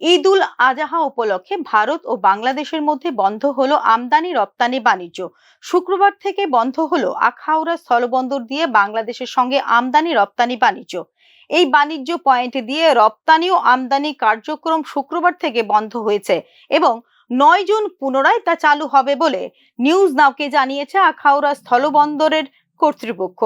ঈদ উল আজহা উপলক্ষে ভারত ও বাংলাদেশের মধ্যে বন্ধ হলো আমদানি রপ্তানি বাণিজ্য। শুক্রবার থেকে বন্ধ হলো আখাউড়া স্থলবন্দর দিয়ে বাংলাদেশের সঙ্গে আমদানি রপ্তানি বাণিজ্য। এই বাণিজ্য পয়েন্ট দিয়ে রপ্তানি ও আমদানি কার্যক্রম শুক্রবার থেকে বন্ধ হয়েছে এবং নয় জুন পুনরায় তা চালু হবে বলে নিউজ নাওকে জানিয়েছে আখাউড়া স্থলবন্দরের কর্তৃপক্ষ।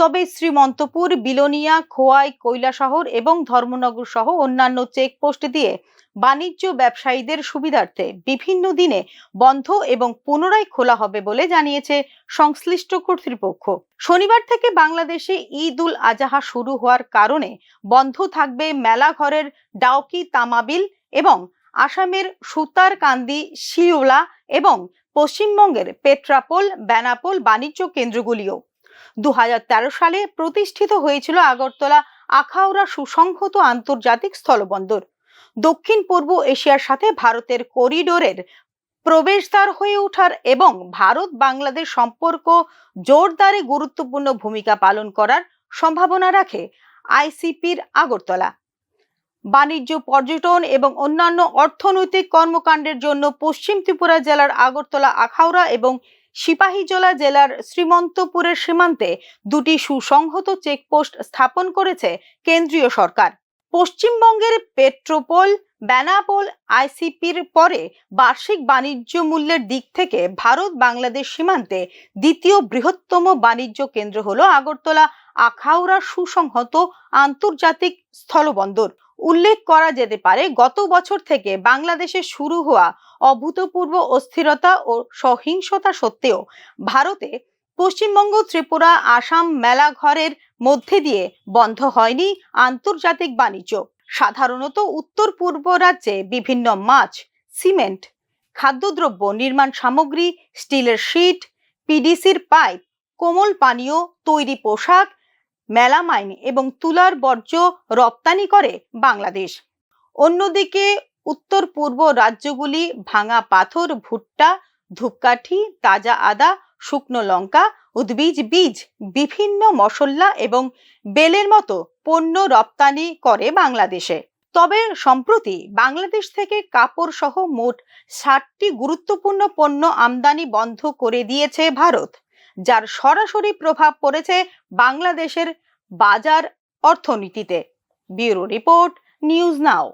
তবে শ্রীমন্তপুর, বিলোনিয়া, খোয়াই, কৈলাসহর এবং ধর্মনগর সহ অন্যান্য চেকপোস্ট দিয়ে বাণিজ্য ব্যবসায়ীদের সুবিধার্থে বিভিন্ন দিনে বন্ধ এবং পুনরায় খোলা হবে বলে জানিয়েছে সংশ্লিষ্ট কর্তৃপক্ষ। শনিবার থেকে বাংলাদেশে ঈদ উল আজাহা শুরু হওয়ার কারণে বন্ধ থাকবে মেলাঘরের ডাউকি তামাবিল এবং আসামের সুতারকান্দি শিওলা এবং পশ্চিমবঙ্গের পেট্রাপোল, বেনাপোল বাণিজ্য কেন্দ্রগুলিও। দু হাজার তেরো সালে প্রতিষ্ঠিত হয়েছিল আগরতলা আখাউড়া সুসংহত আন্তর্জাতিক স্থলবন্দর। দক্ষিণ পূর্ব এশিয়ার সাথে ভারতের করিডোরের প্রবেশদ্বার হয়ে ওঠার এবং ভারত বাংলাদেশ সম্পর্ক জোরদারে গুরুত্বপূর্ণ ভূমিকা পালন করার সম্ভাবনা রাখে আইসিপির আগরতলা। বাণিজ্য, পর্যটন এবং অন্যান্য অর্থনৈতিক কর্মকাণ্ডের জন্য পশ্চিম ত্রিপুরা জেলার আগরতলা, আখাউড়া এবং সিপাহীজলা জেলার শ্রীমন্তপুরের সীমান্তে দুটি সুসংহত চেকপোস্ট স্থাপন করেছে কেন্দ্রীয় সরকার। পশ্চিমবঙ্গের পেট্রোপোল, বেনাপোল, আইসিপির পরে বার্ষিক বাণিজ্য মূল্যের দিক থেকে ভারত বাংলাদেশ সীমান্তে দ্বিতীয় বৃহত্তম বাণিজ্য কেন্দ্র হল আগরতলা, আখাউড়া সুসংহত আন্তর্জাতিক স্থলবন্দর। উল্লেখ করা যেতে পারে, গত বছর থেকে বাংলাদেশে শুরু হওয়া অভূতপূর্ব অস্থিরতা ও সহিংসতা সত্ত্বেও ভারতে পশ্চিমবঙ্গ, ত্রিপুরা, আসাম মেলাঘরের মধ্যে দিয়ে বন্ধ হয়নি আন্তর্জাতিক বাণিজ্য। সাধারণত উত্তর পূর্ব রাজ্যে বিভিন্ন মাছ, সিমেন্ট, খাদ্যদ্রব্য নির্মাণ সামগ্রী, স্টিলের শিট, পিডিসির পাইপ, কোমল পানীয়, তৈরি পোশাক মেলামাইন এবং তুলার বর্জ্য রপ্তানি করে বাংলাদেশ। অন্যদিকে উত্তর পূর্ব রাজ্যগুলি ভাঙা পাথর, ভুট্টা, ধূপকাঠি, তাজা আদা শুকনো লঙ্কা, উদ্ভিজ বীজ, বিভিন্ন মশলা এবং বেলের মতো পণ্য রপ্তানি করে বাংলাদেশে। তবে সম্প্রতি বাংলাদেশ থেকে কাপড় সহ মোট ষাটটি গুরুত্বপূর্ণ পণ্য আমদানি বন্ধ করে দিয়েছে ভারত, যার সরাসরি প্রভাব পড়েছে বাংলাদেশের বাজার অর্থনীতিতে। Bureau report, news now.